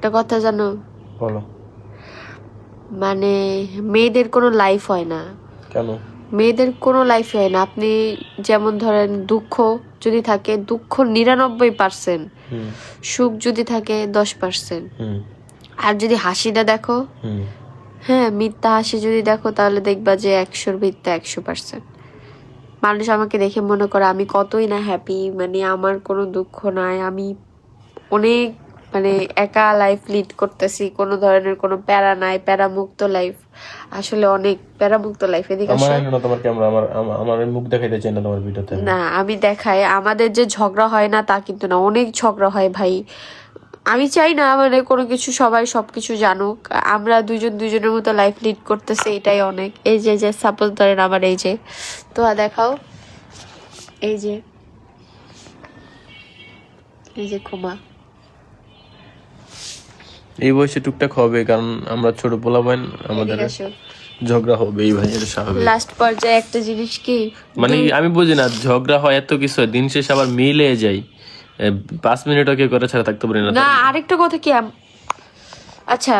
একটা কথা জানো? বলো। মানে মেয়েদের কোনো লাইফ হয় না। কেন? মেয়েদের কোনো লাইফ হয় না। আপনি যেমন ধরেন দুঃখ যদি থাকে দুঃখ নিরানব্বই পার্সেন্ট সুখ যদি থাকে দশ পার্সেন্ট আর যদি হাসিটা দেখো হ্যাঁ মিথ্যা হাসি যদি দেখো তাহলে দেখবা যে একশোর মিথ্যা একশো পার্সেন্ট মানুষ আমাকে দেখে মনে করে আমি কতই না হ্যাপি মানে আমার কোনো দুঃখ নাই আমি অনেক মানে একা লাইফ লিড করতেছি কোনো ধরনের কোনো প্যারা নাই প্যারামুক্ত লাইফ আসলে অনেক প্যারামুক্ত লাইফ এদিকে আমার। না তোমার ক্যামেরা আমার আমার- মুখ দেখাইতে চাই না তোমার ভিডিওতে। না আমি দেখাই। আমাদের যে ঝগড়া হয় না তা কিন্তু না অনেক ঝগড়া হয় ভাই। আমি চাই না মানে কোনো কিছু সবাই সবকিছু জানুক। আমরা দুজন দুজনের মতো লাইফ লিড করতেছে এটাই অনেক। এই যে যে সাপোজ ধরেন আমার এই যে তো দেখাও। এই যে এই যে ক্ষমা এই বয়সে টুকটাক হবে কারণ আমরা ছোট পোলাপাইন আমাদের ঝগড়া হবে এই ভাই এটা স্বাভাবিক। লাস্ট পর্যায়ে একটা জিনিস কি? মানে আমি বুঝি না ঝগড়া হয় এত কিছু দিন শেষে আবার মিলে যাই। পাঁচ মিনিট ওকে করে ছাড়া থাকতে পারি না। না আরেকটা কথা কি আচ্ছা